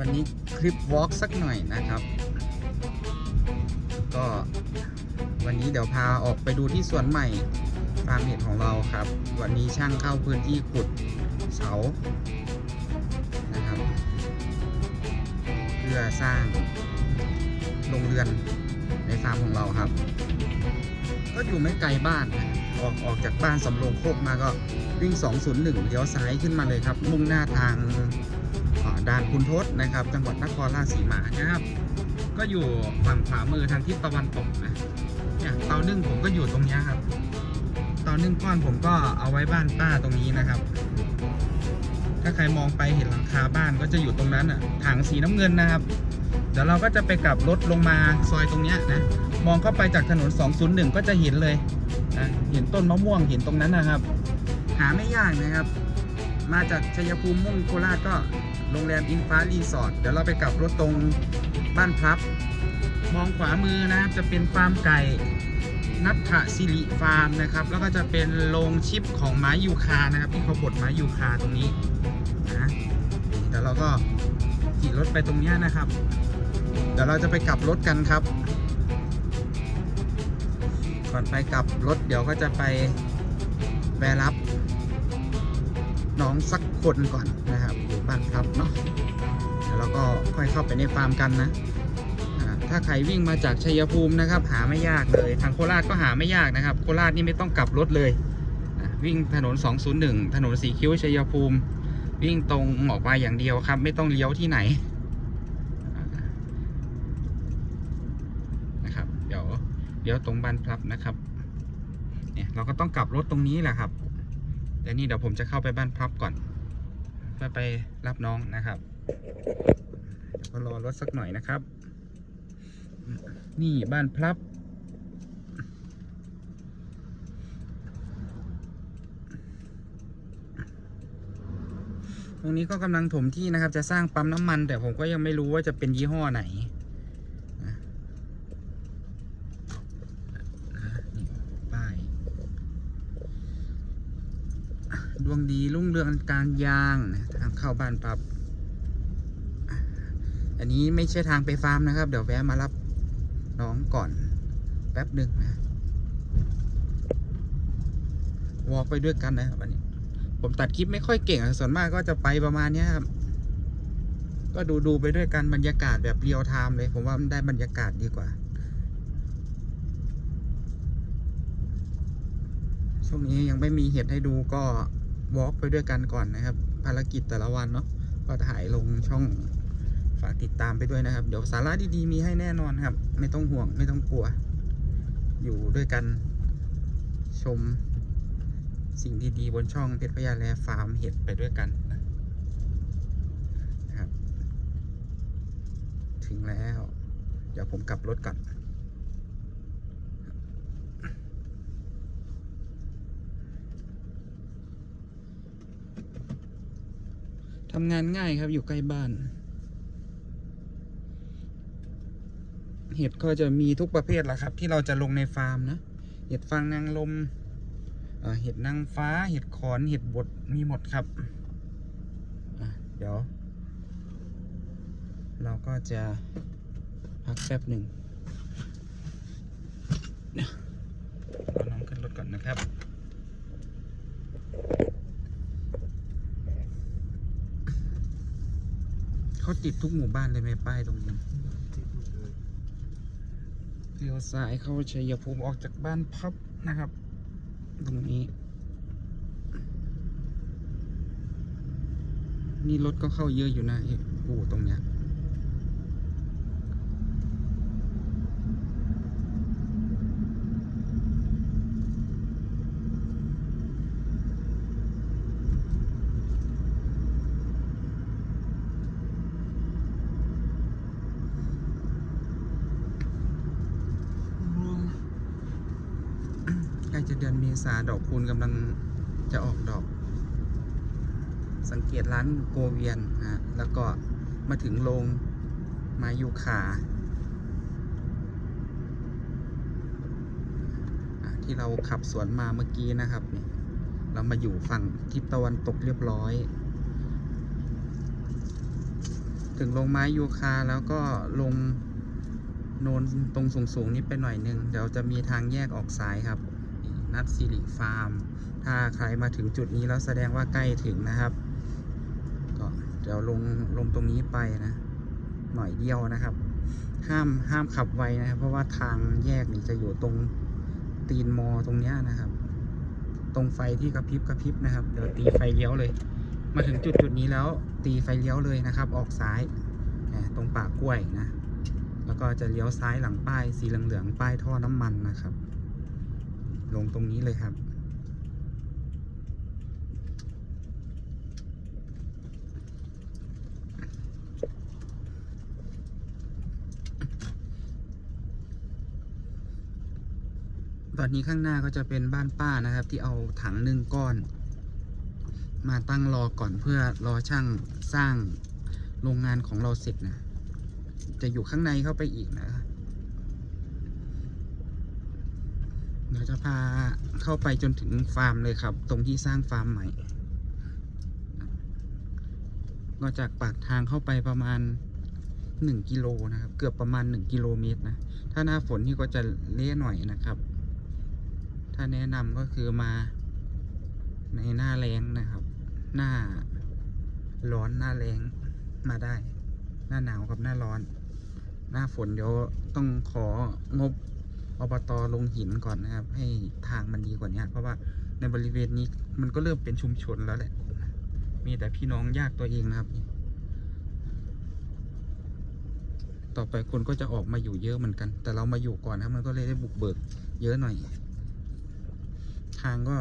วันนี้คลิปวอล์กสักหน่อยนะครับ ก็วันนี้เดี๋ยวพาออกไปดูที่สวนใหม่ฟาร์มเห็ดของเราครับ วันนี้ช่างเข้าพื้นที่ขุดเสานะครับ เพื่อสร้างโรงเรือนในฟาร์มของเราครับ ก็อยู่ไม่ไกลบ้านนะออกออกจากบ้านสำโรงโคกมาก็ วิ่ง 201 เลี้ยวซ้ายขึ้นมาเลยครับ มุ่งหน้าทางด่านคุณทศนะครับ จังหวัดนครราชสีมานะครับ ก็อยู่ฝั่งขวามือทางทิศตะวันตกนะเนี่ยเตานึ่งผมก็อยู่ตรงนี้ครับเตานึ่งก้อนผมก็เอาไว้บ้านป้าตรงนี้นะครับ ถ้าใครมองไปเห็นหลังคาบ้านก็จะอยู่ตรงนั้นอะถังสีน้ำเงินนะครับ เดี๋ยวเราก็จะไปกลับรถลงมาซอยตรงเนี้ยนะมองเข้าไปจากถนน 201 ก็จะเห็นเลยนะเห็นต้นมะม่วงเห็นตรงนั้นนะครับ หาไม่ยากนะครับ มาจากชัยภูมิมุ่งโคราชก็โรงแรมอิงฟ้ารีสอร์ทเดี๋ยวเราไปกลับรถตรงบ้านพลับ มองขวามือนะครับจะเป็นฟาร์มไก่นัทธสิริฟาร์มนะครับ แล้วก็จะเป็นโรงชิปของไม้ยูคานะครับ ที่เขาบดไม้ยูคาตรงนี้นะเดี๋ยวเราก็ขี่รถไปตรงนี้นะครับ เดี๋ยวเราจะไปกลับรถกันครับ ก่อนไปกลับรถเดี๋ยวก็จะไปแวะรับ น้องสักคนก่อนนะครับอยู่บ้านครับเนาะเดี๋ยวก็ค่อยเข้าไปในฟาร์มกันนะถ้าใครวิ่งมาจากชัยภูมินะครับ หาไม่ยากเลย ทางโคราชก็หาไม่ยากนะครับ โคราชนี่ไม่ต้องกลับรถเลยวิ่งถนน 201 ถนนสีคิ้วชัยภูมิ วิ่งตรงออกมาอย่างเดียวครับ ไม่ต้องเลี้ยวที่ไหนนะครับ เดี๋ยวเดี๋ยวตรงบ้านพลับนะครับ เนี่ยเราก็ต้องกลับรถตรงนี้แหละครับ เดี๋ยวนี้เดี๋ยวผมจะเข้าไปบ้านพลับก่อน เพื่อไปรับน้องนะครับเดี๋ยวก็รอรถสักหน่อยนะครับ นี่บ้านพลับ ตรงนี้ก็กำลังถมที่นะครับ จะสร้างปั๊มน้ำมัน แต่ผมก็ยังไม่รู้ว่าจะเป็นยี่ห้อไหน นะนี่ป้ายดวงดี รุ่งเรืองการยางนะทางเข้าบ้านปับ อันนี้ไม่ใช่ทางไปฟาร์มนะครับ เดี๋ยวแวะมารับน้องก่อนแป๊บหนึ่งนะวอล์กไปด้วยกันนะครับวันนี้ ผมตัดคลิปไม่ค่อยเก่งส่วนมากก็จะไปประมาณนี้ครับ ก็ดูดูไปด้วยกันบรรยากาศแบบเรียลไทม์เลย ผมว่ามันได้บรรยากาศดีกว่า ช่วงนี้ยังไม่มีเห็ดให้ดูก็ วอล์กไปด้วยกันก่อนนะครับ ภารกิจแต่ละวันเนาะก็ถ่ายลงช่องฝากติดตามไปด้วยนะครับ เดี๋ยวสาระดีๆมีให้แน่นอนครับ ไม่ต้องห่วงไม่ต้องกลัว อยู่ด้วยกันชมสิ่งดีๆบนช่องเพชรพยาแลฟาร์มเห็ดไปด้วยกันนะนะครับ ถึงแล้ว เดี๋ยวผมกลับรถก่อน ทำงานง่ายครับอยู่ใกล้บ้าน เห็ดก็จะมีทุกประเภทแหละครับ ที่เราจะลงในฟาร์มนะ เห็ดฟางนางลมเห็ดนางฟ้า เห็ดขอน เห็ดบด มีหมดครับ เดี๋ยว เราก็จะพักแป๊บหนึ่งเดี๋ยวเอาน้องขึ้นรถก่อนนะครับ เขาติดทุกหมู่บ้านเลยไหมป้ายตรงนี้เลี้ยวซ้ายเข้าชัยภูมิออกจากบ้านพับนะครับ ตรงนี้ นี่รถก็เข้าเยอะอยู่นะไอ้อู่ตรงเนี้ย เดือนเมษาดอกคูณกำลังจะออกดอก สังเกตร้านโกเวียนนะแล้วก็มาถึงโรงมายูคาที่เราขับสวนมาเมื่อกี้นะครับนี่เรามาอยู่ฝั่งทิศตะวันตกเรียบร้อย ถึงลงไม้ยูคาแล้วก็ลงโนนตรงสูงๆนี้ไปหน่อยนึง เดี๋ยวจะมีทางแยกออกซ้ายครับ นัดสิริฟาร์ม ถ้าใครมาถึงจุดนี้แล้วแสดงว่าใกล้ถึงนะครับ ก็เดี๋ยวลงลงตรงนี้ไปนะ หน่อยเดียวนะครับ ห้ามห้ามขับไวนะครับ เพราะว่าทางแยกนี่จะอยู่ตรงตีนมอตรงเนี้ยนะครับ ตรงไฟที่กระพริบกระพริบนะครับ เดี๋ยวตีไฟเลี้ยวเลย มาถึงจุดจุดนี้แล้วตีไฟเลี้ยวเลยนะครับ ออกซ้ายตรงปากกล้วยนะ แล้วก็จะเลี้ยวซ้ายหลังป้ายสีเหลืองๆป้ายท่อน้ำมันนะครับ ลงตรงนี้เลยครับ ตอนนี้ข้างหน้าก็จะเป็นบ้านป้านะครับ ที่เอาถังหนึ่งก้อน มาตั้งรอก่อนเพื่อรอช่างสร้างโรงงานของเราเสร็จนะ จะอยู่ข้างในเข้าไปอีกนะเดี๋ยวจะพาเข้าไปจนถึงฟาร์มเลยครับ ตรงที่สร้างฟาร์มใหม่ ก็จากปากทางเข้าไปประมาณหนึ่งกิโลนะครับ เกือบประมาณหนึ่งกิโลเมตรนะ ถ้าหน้าฝนนี่ก็จะเละหน่อยนะครับ ถ้าแนะนำก็คือมาในหน้าแรงนะครับ หน้าร้อนหน้าแรงมาได้ หน้าหนาวกับหน้าร้อน หน้าฝนเดี๋ยวต้องของบ อบตลงหินก่อนนะครับ ให้ทางมันดีกว่านี้เพราะว่าในบริเวณนี้มันก็เริ่มเป็นชุมชนแล้วแหละ มีแต่พี่น้องญาติตัวเองนะครับ ต่อไปคนก็จะออกมาอยู่เยอะเหมือนกัน แต่เรามาอยู่ก่อนนะมันก็เลยได้บุกเบิก เยอะหน่อย ทางก็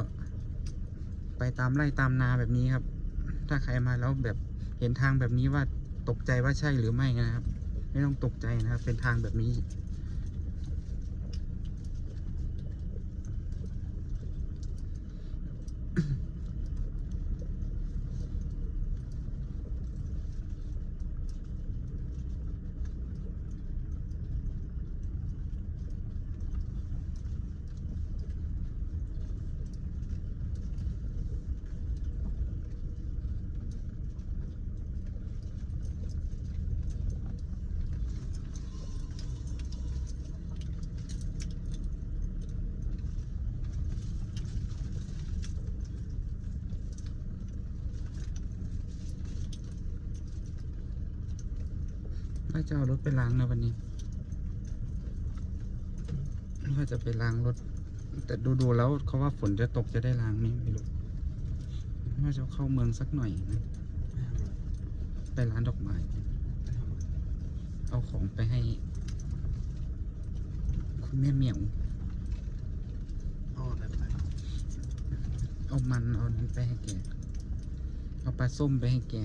ไปตามไร่ตามนาแบบนี้ครับ ถ้าใครมาแล้วแบบเห็นทางแบบนี้ว่าตกใจว่าใช่หรือไม่นะครับ ไม่ต้องตกใจนะครับ เป็นทางแบบนี้าจะเอารถไปล้างนะวันนี้ว่าจะไปล้างรถ แต่ดูๆแล้วเขาว่าฝนจะตกจะได้ล้างไหมไม่รู้ว่าจะเข้าเมืองสักหน่อยนะไปร้านดอกไม้เอาของไปให้ คุณแม่เหมียวเอาอะไรไปเอามันเอานั้นไปให้แกเอาปลาส้มไปให้แก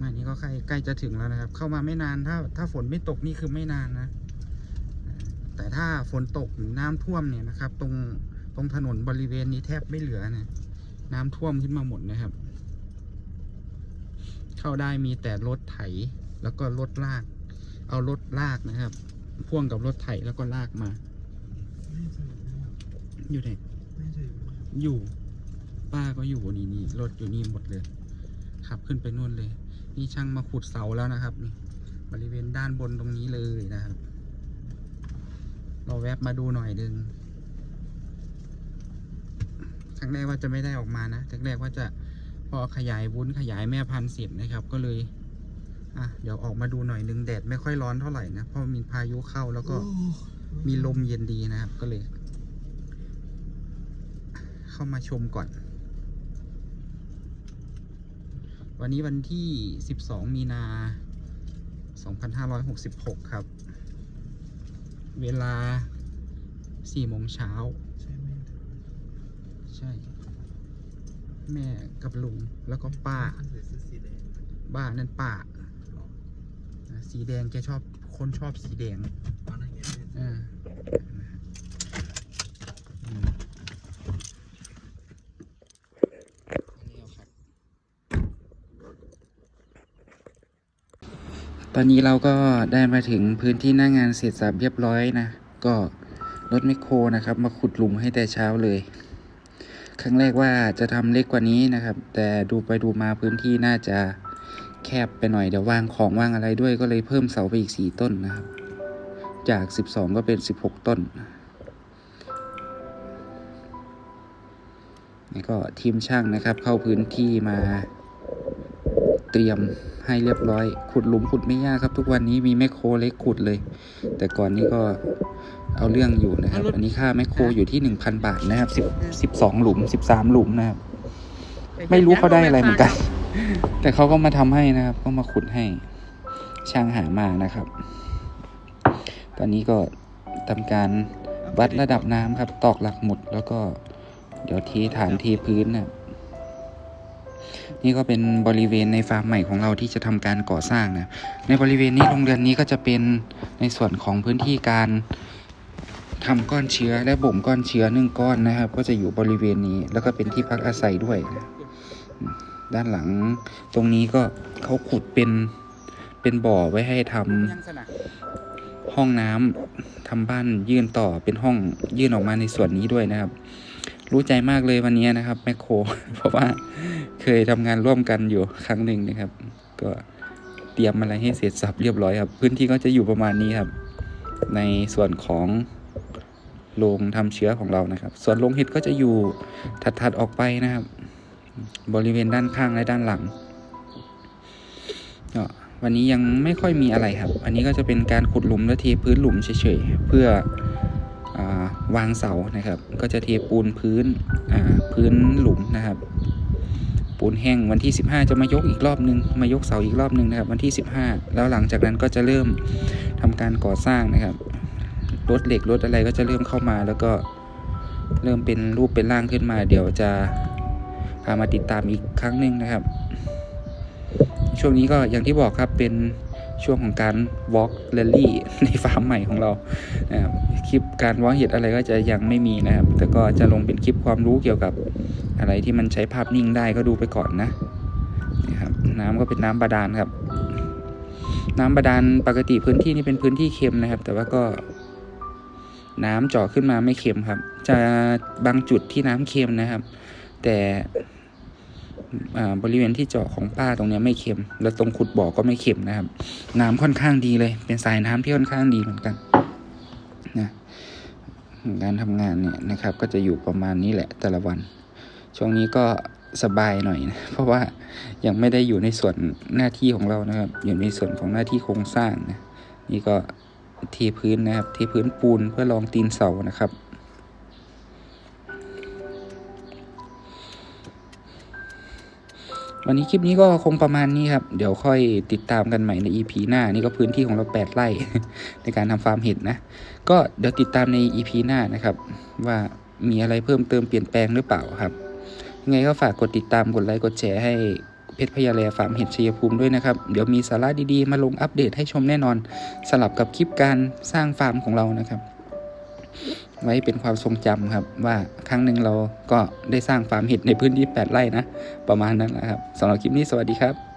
มานี่ก็ ใกล้ใกล้จะถึงแล้วนะครับ เข้ามาไม่นานถ้าถ้าฝนไม่ตกนี่คือไม่นานนะ แต่ถ้าฝนตกหรือน้ำท่วมเนี่ยนะครับ ตรงตรงถนนบริเวณนี้แทบไม่เหลือนะน้ำท่วมขึ้นมาหมดนะครับ เข้าได้มีแต่รถไถแล้วก็รถลาก เอารถลากนะครับ พ่วงกับรถไถแล้วก็ลากมาไม่ใช่อยู่ไหนไม่ใช่อยู่ ป้าก็อยู่นี่นี่รถอยู่นี่หมดเลยขับขึ้นไปนู่นเลย นี่ช่างมาขุดเสาแล้วนะครับนี่บริเวณด้านบนตรงนี้เลยนะครับ เราแวบมาดูหน่อยดึงครั้งแรกว่าจะไม่ได้ออกมานะครั้งแรกว่าจะพอขยายวุ้นขยายแม่พันธุ์เสร็จนะครับ ก็เลยอะเดี๋ยวออกมาดูหน่อยนึงแดดไม่ค่อยร้อนเท่าไหร่นะเพราะมีพายุเข้าแล้วก็มีลมเย็นดีนะครับก็เลย เข้ามาชมก่อน วันนี้วันที่ 12 มีนา 2566 ครับ เวลา4โมงเช้า ใช่ไหมใช่ แม่กับลุงแล้วก็ป้า ใส่เสื้อสีแดงบ้านนั่นป้า สีแดงแกชอบ คนชอบสีแดง อ่าอืมอันนี้เอาครับ ต อนนี้เราก็ได้มาถึงพื้นที่หน้างงานเสร็จสับเรียบร้อยนะ ก็รถแมคโครนะครับ มาขุดหลุมให้แต่เช้าเลย ครั้งแรกว่าจะทำเล็กกว่านี้นะครับ แต่ดูไปดูมาพื้นที่น่าจะแคบไปหน่อยเดี๋ยววางของวางอะไรด้วยก็เลยเพิ่มเสาไปอีก 4 ต้นนะครับ จาก 12 ก็เป็น 16 ต้นนี่ก็ทีมช่างนะครับเข้าพื้นที่มา เตรียมให้เรียบร้อย ขุดหลุมขุดไม่ยากครับ ทุกวันนี้มีแมคโครเล็กขุดเลย แต่ก่อนนี้ก็เอาเรื่องอยู่นะครับ อันนี้ค่าแมคโครอยู่ที่1,000บาทนะครับ10 12หลุม13หลุมนะครับ ไม่รู้เขาได้อะไรเหมือนกัน แต่เขาก็มาทำให้นะครับ ก็มาขุดให้ช่างหามานะครับ ตอนนี้ก็ทำการวัดระดับน้ำครับ ตอกหลักหมุดแล้วก็เดี๋ยวเทฐานเทพื้นนะครับ นี่ก็เป็นบริเวณในฟาร์มใหม่ของเราที่จะทำการก่อสร้างนะ ในบริเวณนี้โรงเรือนนี้ก็จะเป็นในส่วนของพื้นที่การทำก้อนเชื้อและบ่มก้อนเชื้อหนึ่งก้อนนะครับ ก็จะอยู่บริเวณนี้ แล้วก็เป็นที่พักอาศัยด้วยนะด้านหลังตรงนี้ก็เขาขุดเป็นเป็นบ่อไว้ให้ทำห้องน้ำทำบ้านยื่นต่อเป็นห้องยื่นออกมาในส่วนนี้ด้วยนะครับ รู้ใจมากเลยวันนี้นะครับแมคโคร เพราะว่าเคยทำงานร่วมกันอยู่ครั้งหนึ่งนะครับ ก็เตรียมอะไรให้เสร็จสับเรียบร้อยครับ พื้นที่ก็จะอยู่ประมาณนี้ครับ ในส่วนของโรงทำเชื้อของเรานะครับ ส่วนโรงเห็ดก็จะอยู่ถัดๆออกไปนะครับ บริเวณด้านข้างและด้านหลังก็วันนี้ยังไม่ค่อยมีอะไรครับ อันนี้ก็จะเป็นการขุดหลุมและเทพื้นหลุมเฉยๆเพื่อ วางเสานะครับ ก็จะเทปูนพื้นพื้นหลุมนะครับ ปูนแห้งวันที่ 15 จะมายกอีกรอบนึง มายกเสาอีกรอบนึงนะครับ วันที่ 15 แล้วหลังจากนั้นก็จะเริ่มทำการก่อสร้างนะครับรถเหล็กรถอะไรก็จะเริ่มเข้ามาแล้วก็เริ่มเป็นรูปเป็นร่างขึ้นมา เดี๋ยวจะพามาติดตามอีกครั้งหนึ่งนะครับ ช่วงนี้ก็อย่างที่บอกครับเป็น ช่วงของการ walk rally ในฟาร์มใหม่ของเรานะครับคลิปการวอล์กเห็ดอะไรก็จะยังไม่มีนะครับ แต่ก็จะลงเป็นคลิปความรู้เกี่ยวกับอะไรที่มันใช้ภาพนิ่งได้ก็ดูไปก่อนนะนี่ครับน้ำก็เป็นน้ำบาดาลครับ น้ำบาดาลปกติพื้นที่นี่เป็นพื้นที่เค็มนะครับ แต่ว่าก็น้ำเจาะขึ้นมาไม่เค็มครับ จะบางจุดที่น้ำเค็มนะครับ แต่ บริเวณที่เจาะของป้าตรงนี้ไม่เค็ม แล้วตรงขุดบ่อก็ไม่เค็มนะครับ น้ำค่อนข้างดีเลย เป็นสายน้ำที่ค่อนข้างดีเหมือนกันนะการทำงานเนี่ยนะครับ ก็จะอยู่ประมาณนี้แหละแต่ละวัน ช่วงนี้ก็สบายหน่อยนะเพราะว่ายังไม่ได้อยู่ในส่วนหน้าที่ของเรานะครับ อยู่ในส่วนของหน้าที่โครงสร้างนะนี่ก็เทพื้นนะครับเทพื้นปูนเพื่อรองตีนเสานะครับ วันนี้คลิปนี้ก็คงประมาณนี้ครับ เดี๋ยวค่อยติดตามกันใหม่ใน EP หน้า นี่ก็พื้นที่ของเรา 8 ไร่ ในการทำฟาร์มเห็ดนะ ก็เดี๋ยวติดตามใน EP หน้านะครับ ว่ามีอะไรเพิ่มเติมเปลี่ยนแปลงหรือเปล่าครับ ยังไงก็ฝากกดติดตาม กดไลค์ กดแชร์ให้เพชรพยาแลฟาร์มเห็ดชัยภูมิด้วยนะครับ เดี๋ยวมีสาระดีๆ มาลงอัปเดตให้ชมแน่นอน สลับกับคลิปการสร้างฟาร์มของเรานะครับ ไว้เป็นความทรงจำครับ ว่าครั้งหนึ่งเราก็ได้สร้างฟาร์มเห็ดในพื้นที่ 8 ไร่นะ ประมาณนั้นแหละครับสำหรับคลิปนี้สวัสดีครับ